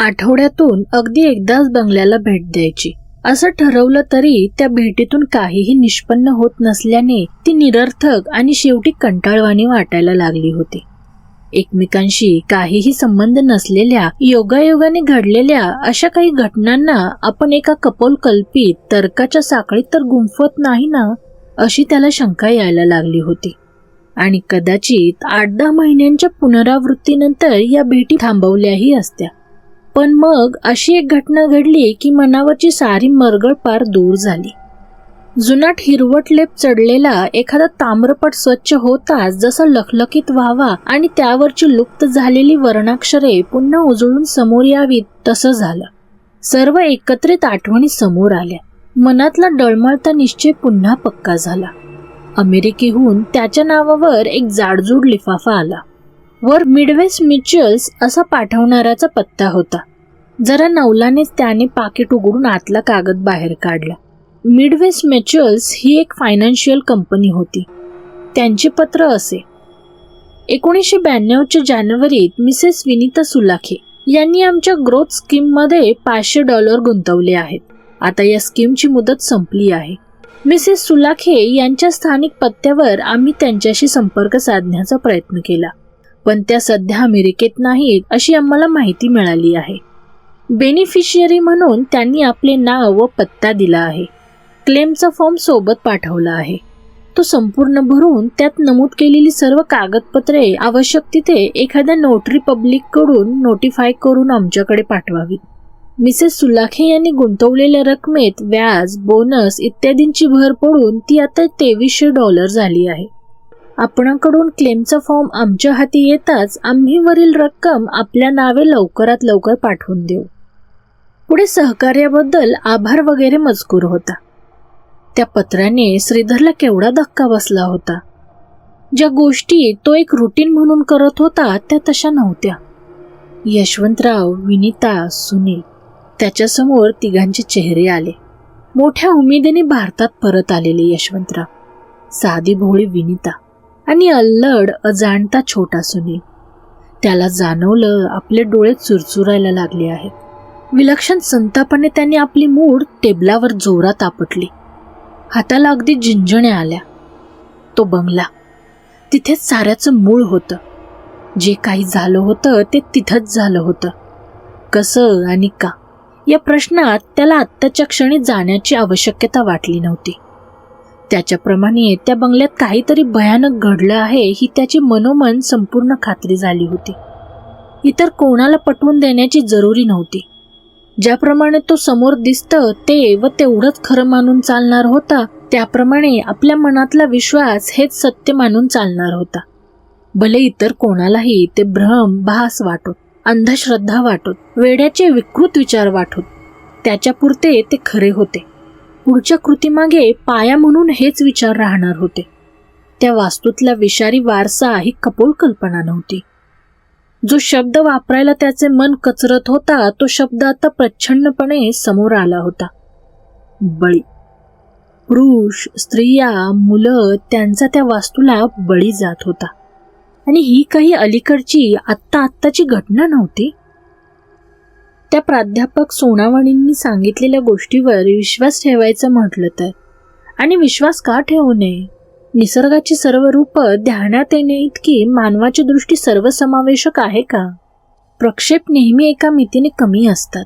आठवड्यातून अगदी एकदाच बंगल्याला भेट द्यायची. असं ठरवलं तरी त्या भेटीतून काहीही निष्पन्न होत नसल्याने ती निरर्थक आणि शेवटी कंटाळवाणी वाटायला लागली होती. एकमेकांशी काहीही संबंध नसलेल्या योगायोगाने घडलेल्या अशा काही घटनांना आपण एका कपोल कल्पित तर्काच्या साखळीत तर गुंफत नाही ना अशी त्याला शंका यायला लागली होती. आणि कदाचित आठ दहा महिन्यांच्या पुनरावृत्तीनंतर या भेटी थांबवल्याही असत्या. पण मग अशी एक घटना घडली की मनावरची सारी मरगळ पार दूर झाली. जुनाट हिरवट लेप चढलेला एखादा ताम्रपट स्वच्छ होताच जसा लखलखीत व्हावा आणि त्यावरची लुप्त झालेली वर्णाक्षरे पुन्हा उजळून समोर यावीत तसं झालं. सर्व एकत्रित आठवणी समोर आल्या. मनातला डळमळता निश्चय पुन्हा पक्का झाला. अमेरिकेहून त्याच्या नावावर एक जाडजूड लिफाफा आला. वर मिडवेस्ट म्युच्युअल्स असा पाठवणाऱ्याचा पत्ता होता. जरा नवलानेच त्याने पाकिट उघडून आतला कागद बाहेर काढला. मिडवेस्ट म्युच्युअल्स ही एक फायनान्शियल कंपनी होती. त्यांचे पत्र असे. एकोणीसशे ब्याण्णवच्या जानेवारीत मिसेस विनीता सुलाखे यांनी आमच्या ग्रोथ स्कीममध्ये पाचशे डॉलर गुंतवले आहेत. आता या स्कीमची मुदत संपली आहे. मिसेस सुलाखे यांच्या स्थानिक पत्त्यावर आम्ही त्यांच्याशी संपर्क साधण्याचा प्रयत्न केला. पण त्या सध्या अमेरिकेत नाहीत अशी आम्हाला माहिती मिळाली आहे. बेनिफिशियरी म्हणून त्यांनी आपले नाव व पत्ता दिला आहे. क्लेमचा फॉर्म सोबत पाठवला आहे. तो संपूर्ण भरून त्यात नमूद केलेली सर्व कागदपत्रे आवश्यक तिथे एखाद्या नोटरी पब्लिककडून नोटिफाय करून आमच्याकडे पाठवावी. मिसेस सुलाखे यांनी गुंतवलेल्या रकमेत व्याज बोनस इत्यादींची भर पडून ती आता तेवीसशे डॉलर झाली आहे. आपणाकडून क्लेमचा फॉर्म आमच्या हाती येताच आम्ही वरील रक्कम आपल्या नावे लवकरात लवकर पाठवून देऊ. पुढे सहकार्याबद्दल आभार वगैरे मजकूर होता. त्या पत्राने श्रीधरला केवढा धक्का बसला होता. ज्या गोष्टी तो एक रुटीन म्हणून करत होता त्या तशा नव्हत्या. यशवंतराव विनिता सुनील त्याच्यासमोर तिघांचे चेहरे आले. मोठ्या उमेदीने भारतात परत आलेले यशवंतराव. साधी भोळी विनिता. आणि अल्लड अजाणता छोटा सुनील त्याला जाणवलं आपले डोळे चुरचुरायला लागले आहेत. विलक्षण संतापाने त्यांनी आपली मूड टेबलावर जोरात आपटली. हाताला अगदी झिंजण्या आल्या. तो बंगला. तिथेच साऱ्याचं मूळ होतं. जे काही झालं होतं ते तिथंच झालं होतं. कसं आणि का? या प्रश्नात त्याला आत्ताच्या क्षणी जाण्याची आवश्यकता वाटली नव्हती. त्याच्याप्रमाणे त्या बंगल्यात काहीतरी भयानक घडलं आहे ही त्याची मनोमन संपूर्ण खात्री झाली होती. इतर कोणाला पटवून देण्याची जरुरी नव्हती. ज्याप्रमाणे तो समोर दिसतं ते व तेवढंच खरं मानून चालणार होता त्याप्रमाणे आपल्या मनातला विश्वास हेच सत्य मानून चालणार होता. भले इतर कोणालाही ते भ्रम भास वाटोत अंधश्रद्धा वाटोत वेड्याचे विकृत विचार वाटोत त्याच्यापुरते ते खरे होते. पुढच्या कृतीमागे पाया म्हणून हेच विचार राहणार होते. त्या वास्तूतला विषारी वारसा ही कपोल कल्पना नव्हती. जो शब्द वापरायला त्याचे मन कचरत होता तो शब्द आता प्रच्छन्नपणे समोर आला होता. बळी. पुरुष स्त्रिया मुलं त्यांचा त्या वास्तूला बळी जात होता. आणि ही काही अलीकडची आत्ता आत्ताची घटना नव्हती? त्या प्राध्यापक सोनावणींनी सांगितलेल्या गोष्टीवर विश्वास ठेवायचं म्हटलं तर. आणि विश्वास का ठेवू नये? निसर्गाची सर्व रूप ध्यानात येणे इतकी मानवाची दृष्टी सर्वसमावेशक आहे का? प्रक्षेप नेहमी एका मितीने कमी असतात.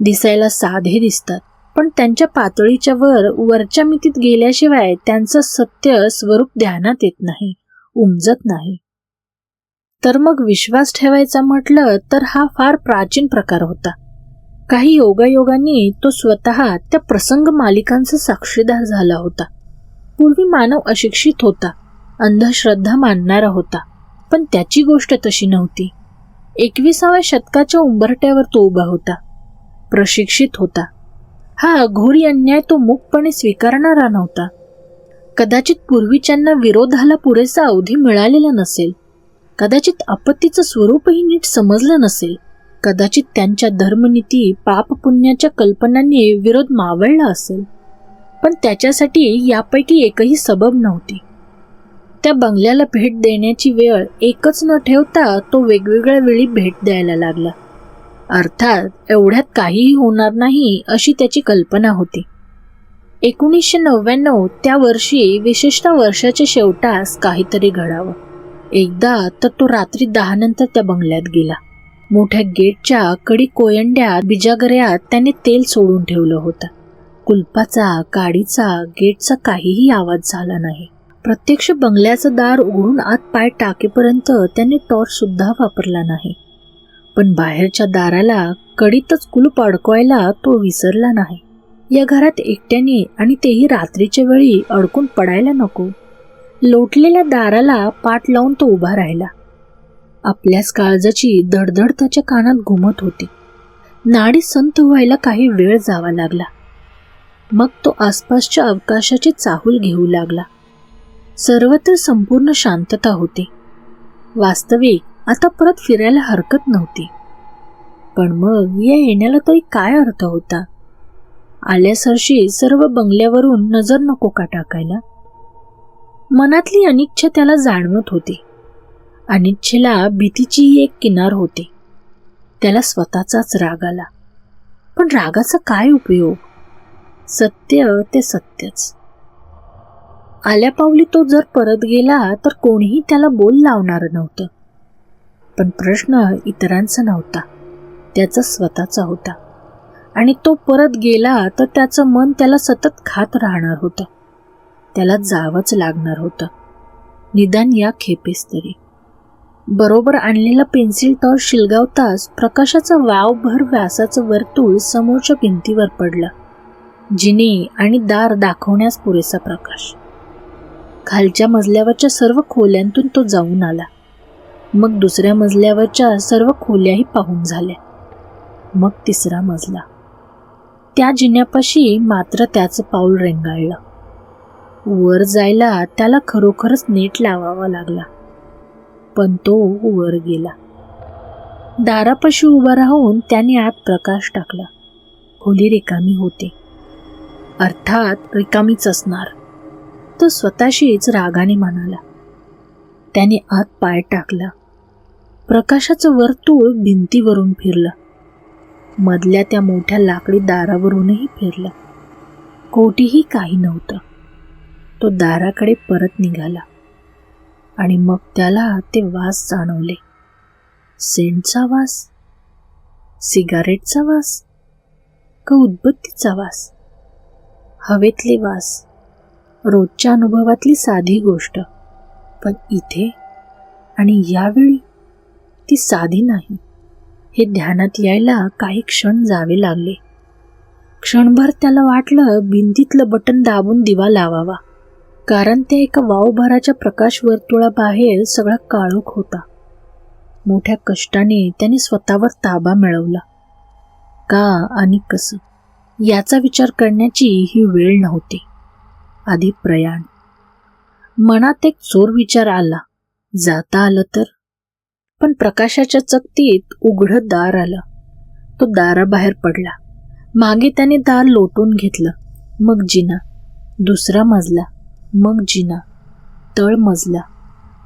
दिसायला साधे दिसतात. पण त्यांच्या पातळीच्या वर वरच्या मितीत गेल्याशिवाय त्यांचं सत्य स्वरूप ध्यानात येत नाही उमजत नाही. तर मग विश्वास ठेवायचा म्हटलं तर हा फार प्राचीन प्रकार होता. काही योगायोगांनी तो स्वतः त्या प्रसंग मालिकांचा साक्षीदार झाला होता. पूर्वी मानव अशिक्षित होता अंधश्रद्धा मानणारा होता पण त्याची गोष्ट तशी नव्हती. एकविसाव्या शतकाच्या उंबरट्यावर तो उभा होता प्रशिक्षित होता. हा अघोरी अन्याय तो मुकपणे स्वीकारणारा नव्हता. कदाचित पूर्वीच्यांना विरोधाला पुरेसा अवधी मिळालेला नसेल. कदाचित आपत्तीचं स्वरूपही नीट समजलं नसेल. कदाचित त्यांच्या धर्मनीती पाप पुण्याच्या कल्पनांनी विरोध मावळला असेल. पण त्याच्यासाठी यापैकी एकही सबब नव्हती. त्या बंगल्याला भेट देण्याची वेळ एकच न ठेवता तो वेगवेगळ्या वेळी भेट द्यायला लागला. अर्थात एवढ्यात काहीही होणार नाही अशी त्याची कल्पना होती. एकोणीसशे नव्याण्णव त्या वर्षी विशेषतः वर्षाच्या शेवटास काहीतरी घडावं. एकदा तर तो रात्री दहा नंतर त्या बंगल्यात गेला. मोठ्या गेटच्या कडी कोयंड्यात बिजागऱ्यात त्याने तेल सोडून ठेवलं होतं. कुलपाचा काडीचा गेटचा काहीही आवाज झाला नाही. प्रत्यक्ष बंगल्याचं दार उघडून आत पाय टाकेपर्यंत त्याने टॉर्च सुद्धा वापरला नाही. पण बाहेरच्या दाराला कडीतच कुलूप अडकवायला तो विसरला नाही. या घरात एकट्याने आणि तेही रात्रीच्या वेळी अडकून पडायला नको. लोटलेल्या दाराला पाठ लावून तो उभा राहिला. आपल्याच काळजाची धडधड त्याच्या कानात घुमत होती. नाडी संत व्हायला काही वेळ जावा लागला. मग तो आसपासच्या अवकाशाची चाहूल घेऊ लागला. सर्वत्र संपूर्ण शांतता होती. वास्तविक आता परत फिरायला हरकत नव्हती. पण मग या येण्याला तरी काय अर्थ होता? आल्यासरशी सर्व बंगल्यावरून नजर नको का टाकायला? मनातली अनिच्छा त्याला जाणवत होती. अनिच्छेला भीतीचीही एक किनार होती. त्याला स्वतःचाच राग आला. पण रागाचा काय उपयोग? सत्य ते सत्यच. आल्या पावली तो जर परत गेला तर कोणीही त्याला बोल लावणार नव्हतं. पण प्रश्न इतरांचा नव्हता. त्याचा स्वतःचा होता. आणि तो परत गेला तर त्याचं मन त्याला सतत खात राहणार होतं. त्याला जावंच लागणार होतं. निदान या खेपेस तरी. बरोबर आणलेला पेन्सिल टॉर्च शिलगावताच प्रकाशाचा वावभर व्यासाचं वर्तुळ समोरच्या भिंतीवर पडलं. जिने आणि दार दाखवण्यास पुरेसा प्रकाश. खालच्या मजल्यावरच्या सर्व खोल्यांतून तो जाऊन आला. मग दुसऱ्या मजल्यावरच्या सर्व खोल्याही पाहून झाल्या. मग तिसरा मजला. त्या जिन्यापाशी मात्र त्याचं पाऊल रेंगाळलं. वर जायला त्याला खरोखरच नेट लावावा लागला. पण तो वर गेला. दारापाशी उभा राहून त्याने आत प्रकाश टाकला. खोली रिकामी होते. अर्थात रिकामीच असणार. तो स्वतःशीच रागाने म्हणाला. त्याने आत पाय टाकला. प्रकाशाचं वर्तुळ भिंतीवरून फिरलं. मधल्या त्या मोठ्या लाकडी दारावरूनही फिरलं. कोठीही काही नव्हतं. तो दाराकडे परत निघाला आणि मग त्याला ते वास जाणवले. सेंटचा वास? सिगारेटचा वास? का उदबत्तीचा वास? हवेतले वास? रोजच्या अनुभवातली साधी गोष्ट. पण इथे आणि यावेळी ती साधी नाही. हे ध्यानात यायला काही क्षण जावे लागले. क्षणभर त्याला वाटलं भिंतीतलं बटन दाबून दिवा लावावा. कारण त्या एका वावभराच्या प्रकाश वर्तुळाबाहेर सगळा काळोख होता. मोठ्या कष्टाने त्याने स्वतःवर ताबा मिळवला. का आणि कसं? याचा विचार करण्याची ही वेळ नव्हती. आधी प्रयाण. मनात एक चोर विचार आला. जाता आलं तर? पण प्रकाशाच्या चकतीत उघडं दार आलं. तो दाराबाहेर पडला. मागे त्याने दार लोटून घेतलं. मग जिना. दुसरा मजला. मग जिना तळ मजला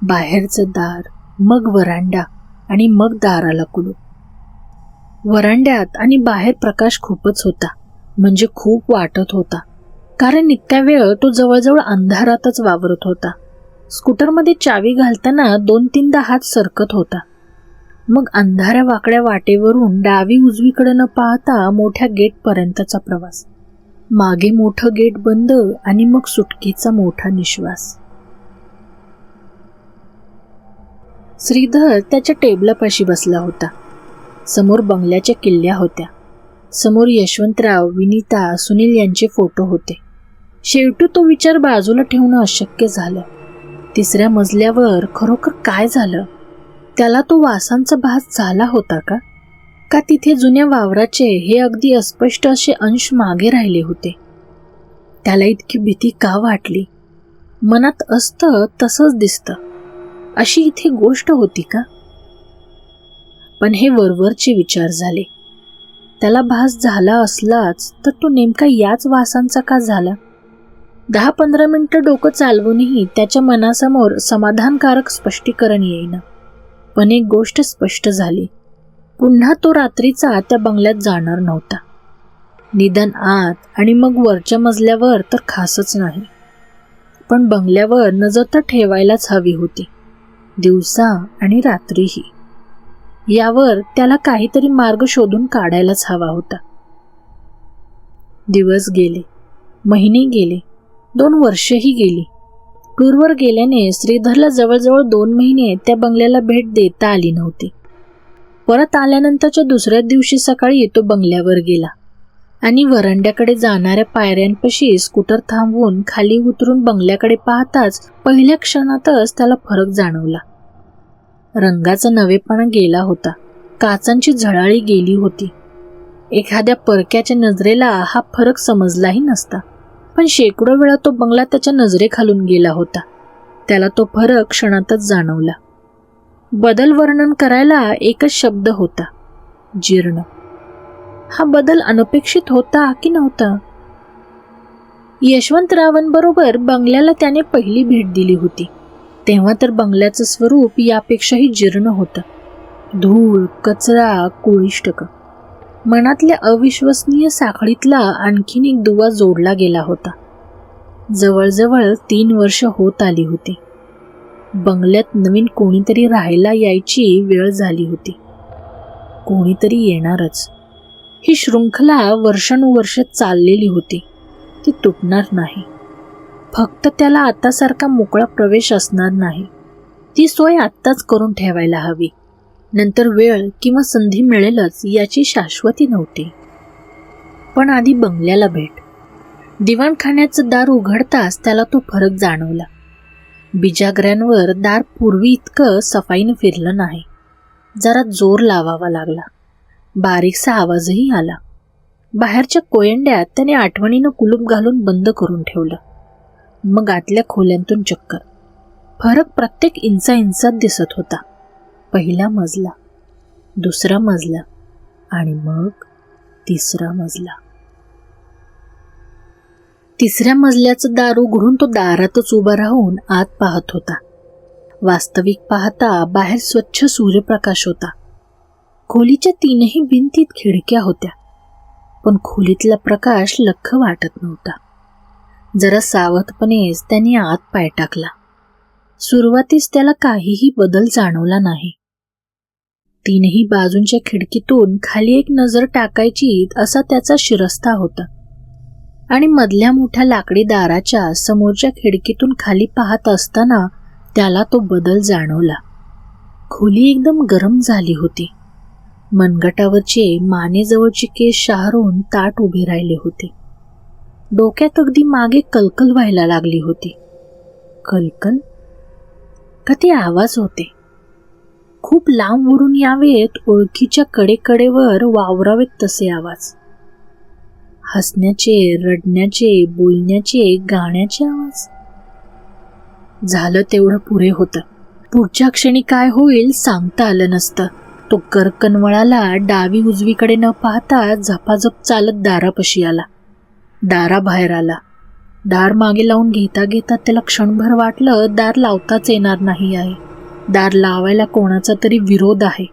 बाहेरचं दार मग वरांडा आणि मग दाराला कुलू वरांड्यात आणि बाहेर प्रकाश खूपच होता म्हणजे खूप वाटत होता कारण इतक्या वेळ तो जवळजवळ अंधारातच वावरत होता. स्कूटरमध्ये चावी घालताना दोन तीनदा हात सरकत होता. मग अंधाऱ्या वाकड्या वाटेवरून डावी उजवीकडे न पाहता मोठ्या गेटपर्यंतचा प्रवास. मागे मोठं गेट बंद आणि मग सुटकेचा मोठा निश्वास. श्रीधर त्याच्या टेबलापाशी बसला होता. समोर बंगल्याच्या किल्ल्या होत्या. समोर यशवंतराव विनीता सुनील यांचे फोटो होते. शेवटी तो विचार बाजूला ठेवणं अशक्य झालं. तिसऱ्या मजल्यावर खरोखर काय झालं? त्याला तो वासांचा भास झाला होता का? का तिथे जुन्या वावराचे हे अगदी अस्पष्ट असे अंश मागे राहिले होते. त्याला इतकी भीती का वाटली? मनात असतं तसंच दिसतं. अशी इथे गोष्ट होती का? पण हे वरवरचे विचार झाले. त्याला भास झाला असलाच तर तो नेमका याच वासांचा का झाला? दहा पंधरा मिनटं डोकं चालवूनही त्याच्या मनासमोर समाधानकारक स्पष्टीकरण येईना. पण एक गोष्ट स्पष्ट झाली. पुन्हा तो रात्रीचा त्या बंगल्यात जाणार नव्हता. निदान आत आणि मग वरच्या मजल्यावर तर खासच नाही. पण बंगल्यावर नजर तर ठेवायलाच हवी होती दिवसा आणि रात्रीही. यावर त्याला काहीतरी मार्ग शोधून काढायलाच हवा होता. दिवस गेले महिने गेले दोन वर्षही गेली. टूरवर गेल्याने श्रीधरला जवळजवळ दोन महिने त्या बंगल्याला भेट देता आली नव्हती. परत आल्यानंतरच्या दुसऱ्या दिवशी सकाळी तो बंगल्यावर गेला आणि वरांड्याकडे जाणाऱ्या पायऱ्यांपाशी स्कूटर थांबवून खाली उतरून बंगल्याकडे पाहताच पहिल्या क्षणातच त्याला फरक जाणवला. रंगाचा नवेपणा गेला होता. काचांची झळाळी गेली होती. एखाद्या परक्याच्या नजरेला हा फरक समजलाही नसता. पण शेकडो वेळा तो बंगला त्याच्या नजरेखालून गेला होता. त्याला तो फरक क्षणातच जाणवला. बदल वर्णन करायला एकच शब्द होता जीर्ण. हा बदल अनपेक्षित होता की नव्हता? यशवंतरावांबरोबर बंगल्याला त्याने पहिली भेट दिली होती. तेव्हा तर बंगल्याचं स्वरूप यापेक्षाही जीर्ण होतं. धूळ कचरा कोळिष्टक. मनातल्या अविश्वसनीय साखळीतला आणखीन एक दुवा जोडला गेला होता. जवळजवळ तीन वर्ष होत आली होती. बंगल्यात नवीन कोणीतरी राहायला यायची वेळ झाली होती. कोणीतरी येणारच. ही शृंखला वर्षानुवर्ष चाललेली होती. ती तुटणार नाही. फक्त त्याला आतासारखा मोकळा प्रवेश असणार नाही. ती सोय आत्ताच करून ठेवायला हवी. नंतर वेळ किंवा संधी मिळेलच याची शाश्वती नव्हती. पण आधी बंगल्याला भेट. दिवाणखान्याचं दार उघडताच त्याला तो फरक जाणवला. बिजागऱ्यांवर दार पूर्वी इतकं सफाईनं फिरलं नाही. जरा जोर लावावा लागला. बारीकसा आवाजही आला. बाहेरच्या कोयंड्यात त्याने आठवणीनं कुलूप घालून बंद करून ठेवलं. मग आतल्या खोल्यांतून चक्कर. फरक प्रत्येक इंचा इंचात दिसत होता. पहिला मजला दुसरा मजला आणि मग तिसरा मजला. तिसऱ्या मजल्याचं दार उघडून तो दारातच उभा राहून आत पाहत होता. वास्तविक पाहता बाहेर स्वच्छ सूर्यप्रकाश होता. खोलीच्या तीनही भिंतीत खिडक्या होत्या पण खोलीतला प्रकाश लख वाटत नव्हता. जरा सावधपणेच त्याने आत पाय टाकला. सुरुवातीस त्याला काहीही बदल जाणवला नाही. तीनही बाजूंच्या खिडकीतून खाली एक नजर टाकायची असा त्याचा शिरस्ता होता. आणि मधल्या मोठ्या लाकडी दाराच्या समोरच्या खिडकीतून खाली पाहत असताना त्याला तो बदल जाणवला. खोली एकदम गरम झाली होती. मनगटावरचे मानेजवळचे केस शहारून ताट उभे राहिले होते. डोक्यात अगदी मागे कलकल व्हायला लागली होती. कलकल? का ते आवाज होते? खूप लांब उडून यावेत ओळखीच्या कडेकडेवर वावरावेत तसे आवाज. हसण्याचे रडण्याचे बोलण्याचे गाण्याचे आवाज. झालं तेवढं पुरे होतं. पुढच्या क्षणी काय होईल सांगता आलं नसतं. तो करकनवळाला डावी उजवीकडे न पाहता झपाझप चालत दारापशी आला. दाराबाहेर आला. दार मागे लावून घेता घेता त्याला क्षणभर वाटलं दार लावताच येणार नाही आहे. दार लावायला कोणाचा तरी विरोध आहे.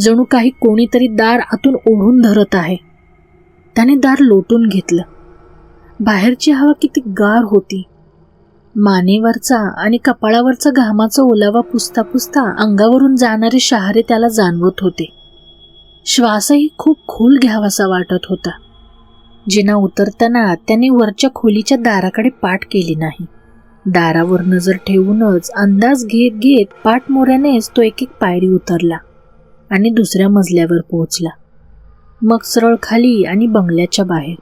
जणू काही कोणीतरी दार आतून ओढून धरत आहे. त्याने दार लोटून घेतलं. बाहेरची हवा किती गार होती. मानेवरचा आणि कपाळावरचा घामाचा ओलावा पुसता पुसता अंगावरून जाणारे शहारे त्याला जाणवत होते. श्वासही खूप खोल घ्यावासा वाटत होता. जिना उतरताना त्याने वरच्या खोलीच्या दाराकडे पाठ केली नाही. दारावर नजर ठेवूनच अंदाज घेत घेत पाठमोऱ्यानेच तो एक एक पायरी उतरला आणि दुसऱ्या मजल्यावर पोहोचला. मग सरळ खाली आणि बंगल्याच्या बाहेर.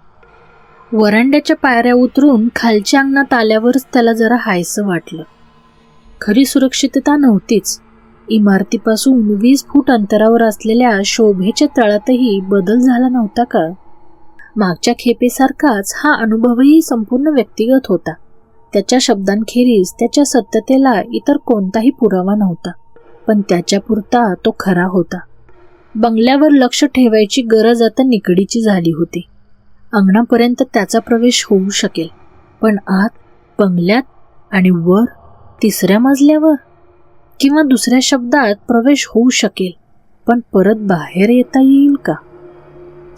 वरांड्याच्या पायऱ्या उतरून खालच्या अंगणात आल्यावरच त्याला जरा हायसं वाटलं. खरी सुरक्षितता नव्हतीच. इमारतीपासून वीस फूट अंतरावर असलेल्या शोभेच्या तळातही बदल झाला नव्हता का? मागच्या खेपेसारखाच हा अनुभवही संपूर्ण व्यक्तिगत होता. त्याच्या शब्दांखेरीज त्याच्या सत्यतेला इतर कोणताही पुरावा नव्हता. पण त्याच्यापुरता तो खरा होता. बंगल्यावर लक्ष ठेवायची गरज आता निकडीची झाली होती. अंगणापर्यंत त्याचा प्रवेश होऊ शकेल पण आत बंगल्यात आणि वर तिसऱ्या मजल्यावर किंवा दुसऱ्या शब्दात प्रवेश होऊ शकेल पण परत बाहेर येता येईल का?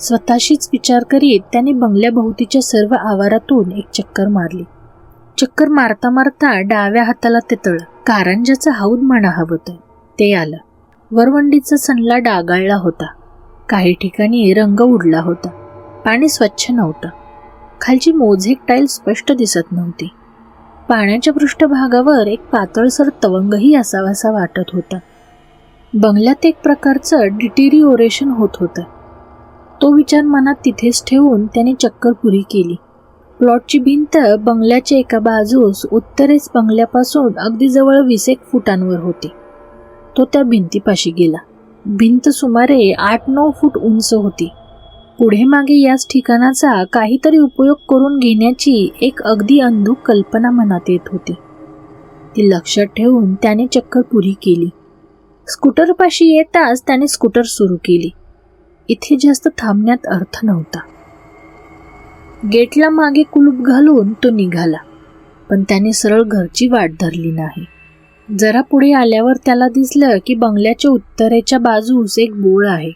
स्वतःशीच विचार करीत त्याने बंगल्याभोवतीच्या सर्व आवारातून एक चक्कर मारली. चक्कर मारता मारता डाव्या हाताला ते तळ कारंजाचं हौद म्हणा हवं ते आलं. वरवंडीचा सनला डागाळला होता. काही ठिकाणी रंग उडला होता पाणी स्वच्छ नव्हतं. खालची मोझेक टाईल स्पष्ट दिसत नव्हती. पाण्याच्या पृष्ठभागावर एक पातळसर तवंगही असावासा वाटत होता. बंगल्यात एक प्रकारचं डिटेरिओरेशन होत होतं. तो विचार मनात तिथेच ठेवून त्याने चक्कर पुरी केली. प्लॉटची भिंत बंगल्याच्या एका बाजूस उत्तरेस बंगल्यापासून अगदी जवळ वीस एक फुटांवर होती. तो त्या भिंतीपाशी गेला. भिंत सुमारे आठ नऊ फूट उंच होती. पुढे मागे याच ठिकाणाचा काहीतरी उपयोग करून घेण्याची एक अगदी अंधूक कल्पना मनात येत होती. ती लक्षात ठेवून त्याने चक्कर पुरी केली. स्कूटरपाशी येताच त्याने स्कूटर सुरू केली. इथे जास्त थांबण्यात अर्थ नव्हता. गेटला मागे कुलूप घालून तो निघाला. पण त्याने सरळ घरची वाट धरली नाही. जरा पुढे आल्यावर त्याला दिसलं की बंगल्याच्या उत्तरेच्या बाजूस एक बोळ आहे.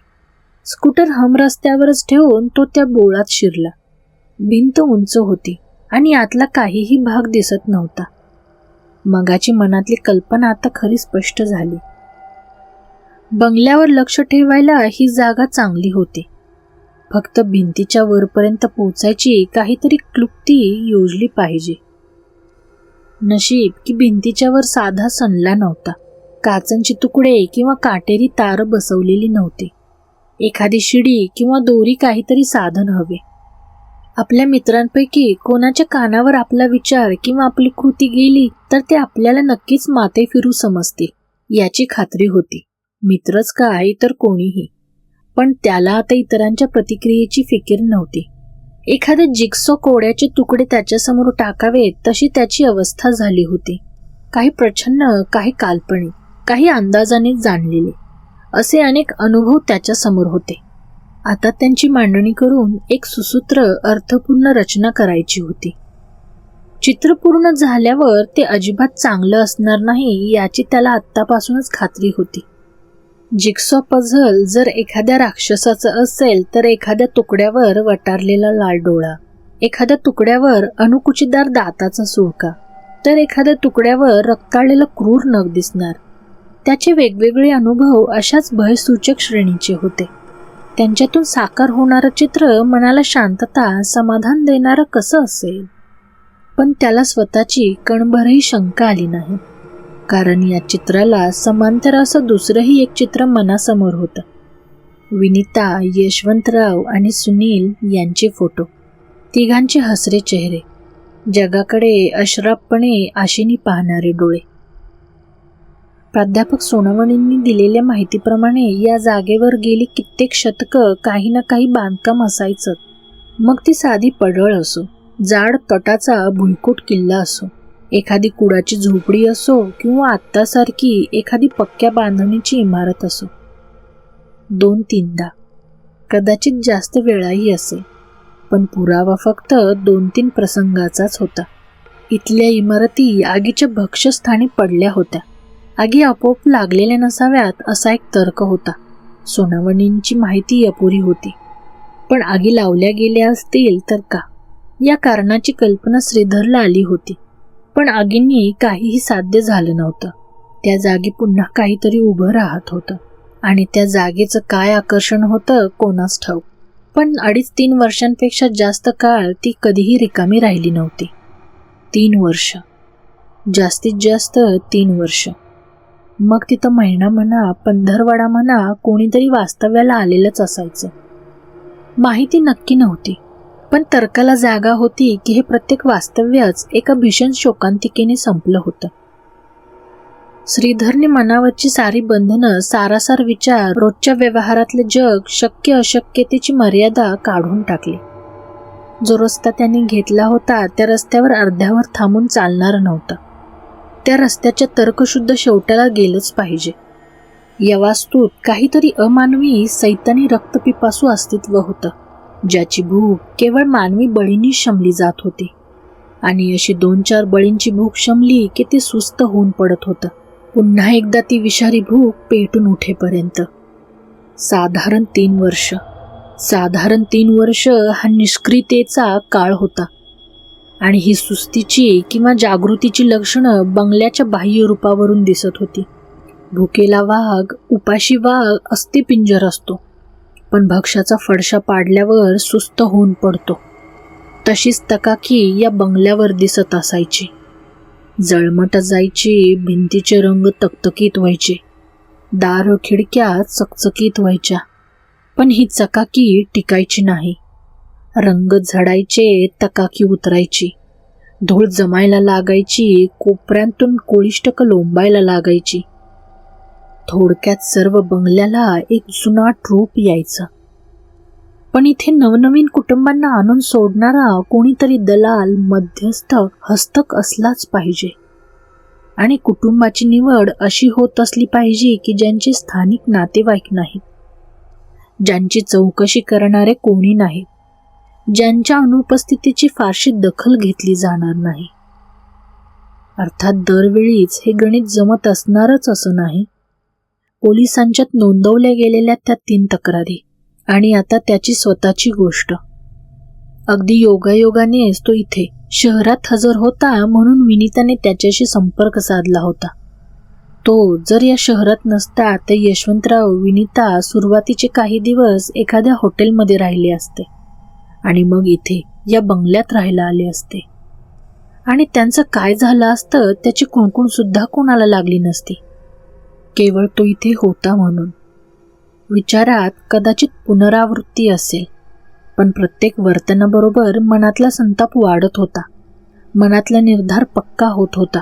स्कूटर हम रस्त्यावरच ठेवून तो त्या बोळात शिरला. भिंत उंच होती आणि आतला काहीही भाग दिसत नव्हता. मगाची मनातली कल्पना आता खरी स्पष्ट झाली. बंगल्यावर लक्ष ठेवायला ही जागा चांगली होती. फक्त भिंतीच्या वरपर्यंत पोचायची काहीतरी क्लुप्ती योजली पाहिजे. नशीब की भिंतीच्या वर साधा सणला नव्हता. काचांचे तुकडे किंवा काटेरी तार बसवलेली नव्हती. एखादी शिडी किंवा दोरी काहीतरी साधन हवे. आपल्या मित्रांपैकी कोणाच्या कानावर आपला विचार किंवा आपली कृती गेली तर ते आपल्याला नक्कीच माते फिरू समजते याची खात्री होती. मित्रच काय तर कोणीही. पण त्याला आता इतरांच्या प्रतिक्रियेची फिकीर नव्हती. एखादे जिक्सो कोड्याचे तुकडे त्याच्यासमोर टाकावेत तशी त्याची अवस्था झाली होती. काही प्रछन्न काही काल्पनिक काही अंदाजाने जाणलेले असे अनेक अनुभव त्याच्यासमोर होते. आता त्यांची मांडणी करून एक सुसूत्र अर्थपूर्ण रचना करायची होती. चित्र पूर्ण झाल्यावर ते अजिबात चांगलं असणार नाही याची त्याला आत्तापासूनच खात्री होती. जिक्सॉ पझल जर एखाद्या राक्षसाचं असेल तर एखाद्या तुकड्यावर वटारलेला लाल डोळा एखाद्या तुकड्यावर अणुकुचीदार दाताचा सुळका तर एखाद्या तुकड्यावर रक्ताळलेलं क्रूर नग दिसणार. त्याचे वेगवेगळे अनुभव अशाच भयसूचक श्रेणीचे होते. त्यांच्यातून साकार होणारं चित्र मनाला शांतता समाधान देणारं कसं असेल? पण त्याला स्वतःची कणभरही शंका आली नाही. कारण या चित्राला समांतर असं दुसरंही एक चित्र मनासमोर होतं. विनिता यशवंतराव आणि सुनील यांचे फोटो. तिघांचे हसरे चेहरे. जगाकडे अश्रापपणे आशिनी पाहणारे डोळे. प्राध्यापक सोनवणींनी दिलेल्या माहितीप्रमाणे या जागेवर गेली कित्येक शतकं काही ना काही बांधकाम असायचं. मग ती साधी पडळ असो जाड तटाचा भुईकूट किल्ला असो. एखादी कुडाची झोपडी असो किंवा आत्तासारखी एखादी पक्क्या बांधणीची इमारत असो. दोन तीनदा. कदाचित जास्त वेळाही असेल पण पुरावा फक्त दोन तीन प्रसंगाचाच होता. इथल्या इमारती आगीच्या भक्ष्यस्थानी पडल्या होत्या. आगी आपोआप लागलेल्या नसाव्यात असा एक तर्क होता. सोनावणींची माहिती अपुरी होती. पण आगी लावल्या गेल्या असतील तर का? या कारणाची कल्पना श्रीधरला आली होती. पण आगींनी काहीही साध्य झालं नव्हतं. त्या जागी पुन्हा काहीतरी उभं राहत होतं. आणि त्या जागेचं काय आकर्षण होतं कोणास ठाऊक. पण अडीच तीन वर्षांपेक्षा जास्त काळ ती कधीही रिकामी राहिली नव्हती. तीन वर्ष. जास्तीत जास्त तीन वर्ष. मग तिथं महिना म्हणा पंधरवाडा म्हणा कोणीतरी वास्तव्याला आलेलंच असायचं. माहिती नक्की नव्हती. पण तर्काला जागा होती की हे प्रत्येक वास्तव्यच एका भीषण शोकांतिकेने संपलं होतं. श्रीधरने मनावरची सारी बंधनं सारासार विचार रोजच्या व्यवहारातले जग शक्य अशक्यतेची मर्यादा काढून टाकली. जो रस्ता त्यांनी घेतला होता त्या रस्त्यावर अर्ध्यावर थांबून चालणार नव्हतं. त्या रस्त्याच्या तर्कशुद्ध शेवट्याला गेलंच पाहिजे. या वास्तूत काहीतरी अमानवी सैतानी रक्तपिपासू अस्तित्व होतं. ज्याची भूक केवळ मानवी बळींनी शमली जात होती. आणि अशी दोन चार बळींची भूक शमली की ते सुस्त होऊन पडत होतं. पुन्हा एकदा ती विषारी भूक पेटून उठेपर्यंत. साधारण तीन वर्ष. साधारण तीन वर्ष हा निष्क्रियतेचा काळ होता. आणि ही सुस्तीची किंवा जागृतीची लक्षणं बंगल्याच्या बाह्य रूपावरून दिसत होती. भुकेला वाघ उपाशी वाघ अस्थिपिंजर असतो. पण भक्ष्याचा फडशा पाडल्यावर सुस्त होऊन पडतो. तशीच तकाकी या बंगल्यावर दिसत असायची. जळमट जायची भिंतीचे रंग तकतकीत व्हायचे. दार खिडक्या चकचकीत व्हायच्या. पण ही चकाकी टिकायची नाही. रंग झडायचे तकाकी उतरायची. धूळ जमायला लागायची कोपऱ्यांतून कोळिष्टक लोंबायला लागायची. थोडक्यात सर्व बंगल्याला एक जुनाट रूप यायचं. पण इथे नवनवीन कुटुंबांना आणून सोडणारा कोणीतरी दलाल मध्यस्थ हस्तक असलाच पाहिजे. आणि कुटुंबाची निवड अशी होत असली पाहिजे की ज्यांचे स्थानिक नातेवाईक नाहीत ज्यांची चौकशी करणारे कोणी नाहीत ज्यांच्या अनुपस्थितीची फारशी दखल घेतली जाणार नाही. अर्थात दरवेळीच हे गणित जमत असणारच असं नाही. पोलिसांच्यात नोंदवल्या गेलेल्या त्या तीन तक्रारी आणि आता त्याची स्वतःची गोष्ट. अगदी योगायोगानेच तो इथे शहरात हजर होता म्हणून विनीताने त्याच्याशी संपर्क साधला होता. तो जर या शहरात नसता तर यशवंतराव विनीता सुरुवातीचे काही दिवस एखाद्या हॉटेलमध्ये राहिले असते आणि मग इथे या बंगल्यात राहायला आले असते. आणि त्यांचं काय झालं असतं त्याची कुणकुण सुद्धा कोणाला लागली नसती. केवळ तो इथे होता म्हणून. विचारात कदाचित पुनरावृत्ती असेल पण प्रत्येक वर्तनाबरोबर मनातला संताप वाढत होता. मनातला निर्धार पक्का होत होता.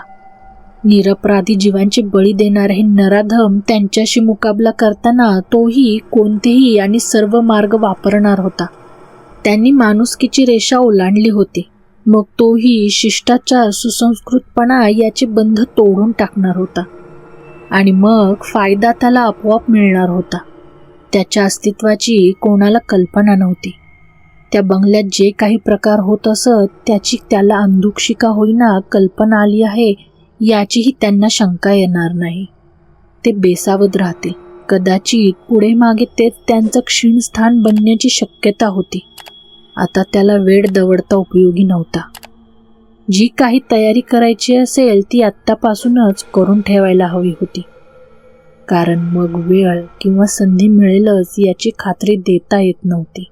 निरपराधी जीवांची बळी देणारे हे नराधम त्यांच्याशी मुकाबला करताना तोही कोणतेही आणि सर्व मार्ग वापरणार होता. त्यांनी माणुसकीची रेषा ओलांडली होती. मग तोही शिष्टाचार सुसंस्कृतपणा याचे बंध तोडून टाकणार होता. आणि मग फायदा त्याला आपोआप मिळणार होता. त्याच्या अस्तित्वाची कोणाला कल्पना नव्हती. त्या बंगल्यात जे काही प्रकार होत असत त्याची त्याला अंधुक्षिका होईना कल्पना आली आहे याचीही त्यांना शंका येणार नाही. ते बेसावत राहतील. कदाचित पुढे मागे तेच त्यांचं क्षीण स्थान बनण्याची शक्यता होती. आता त्याला वेळ दवडता उपयोगी नव्हता. जी काही तयारी करायची असेल ती आत्तापासूनच करून ठेवायला हवी होती. कारण मग वेळ किंवा संधी मिळेलच याची खात्री देता येत नव्हती.